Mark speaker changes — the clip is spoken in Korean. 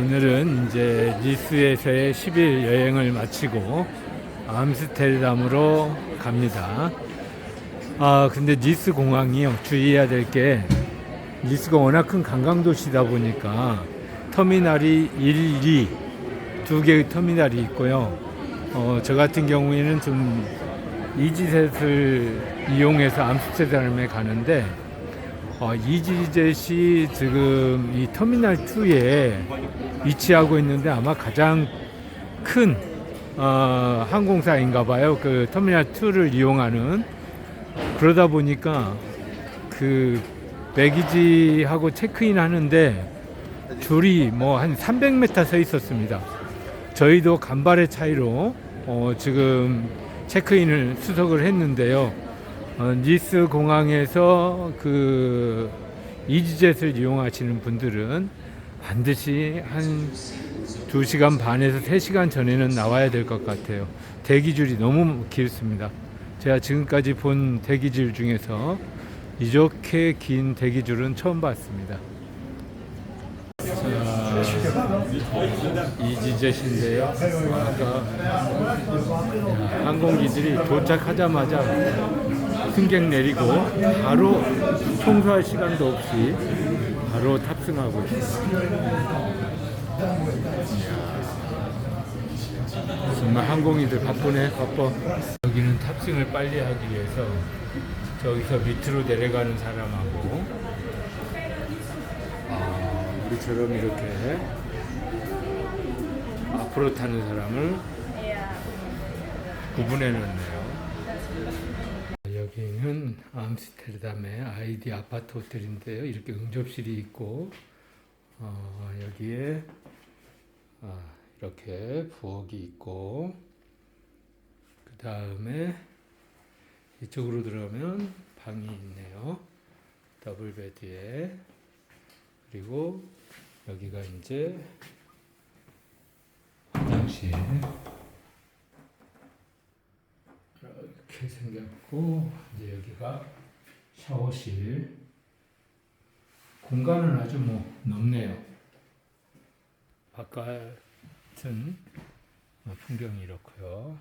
Speaker 1: 오늘은 이제 니스에서의 10일 여행을 마치고 암스테르담으로 갑니다. 아, 근데 니스 공항이요. 주의해야 될 게 니스가 워낙 큰 관광 도시다 보니까 터미널이 1, 2 두 개의 터미널이 있고요. 어, 저 같은 경우에는 좀 이지셋을 이용해서 암스테르담에 가는데 어, 이지젯이 지금 이 터미널 2에 위치하고 있는데 아마 가장 큰 어, 항공사인가 봐요. 그 터미널 2를 이용하는 그러다 보니까 그 배기지하고 체크인 하는데 줄이 뭐 한 300m 서 있었습니다. 저희도 간발의 차이로 어, 지금 체크인을 수속을 했는데요. 어, 니스 공항에서 그 이지젯을 이용하시는 분들은 반드시 한 2시간 반에서 3시간 전에는 나와야 될 것 같아요. 대기줄이 너무 길습니다. 제가 지금까지 본 대기줄 중에서 이렇게 긴 대기줄은 처음 봤습니다. 자, 이지젯인데요. 아까 항공기들이 도착하자마자 승객 내리고 바로 청소할 시간도 없이 바로 탑승하고 있습니다. 정말 항공이들 바쁘네 바빠. 여기는 탑승을 빨리 하기 위해서 저기서 밑으로 내려가는 사람하고 아, 우리처럼 이렇게 앞으로 타는 사람을 구분해 놓네요. 암스테르담의 아이디 아파트 호텔인데요. 이렇게 응접실이 있고 어, 여기에 아, 이렇게 부엌이 있고 그 다음에 이쪽으로 들어가면 방이 있네요. 더블 베드에 그리고 여기가 이제 화장실 이렇게 생겼고 이제 여기가 샤워실 공간은 아주 뭐 넓네요. 바깥은 어, 풍경이 이렇고요.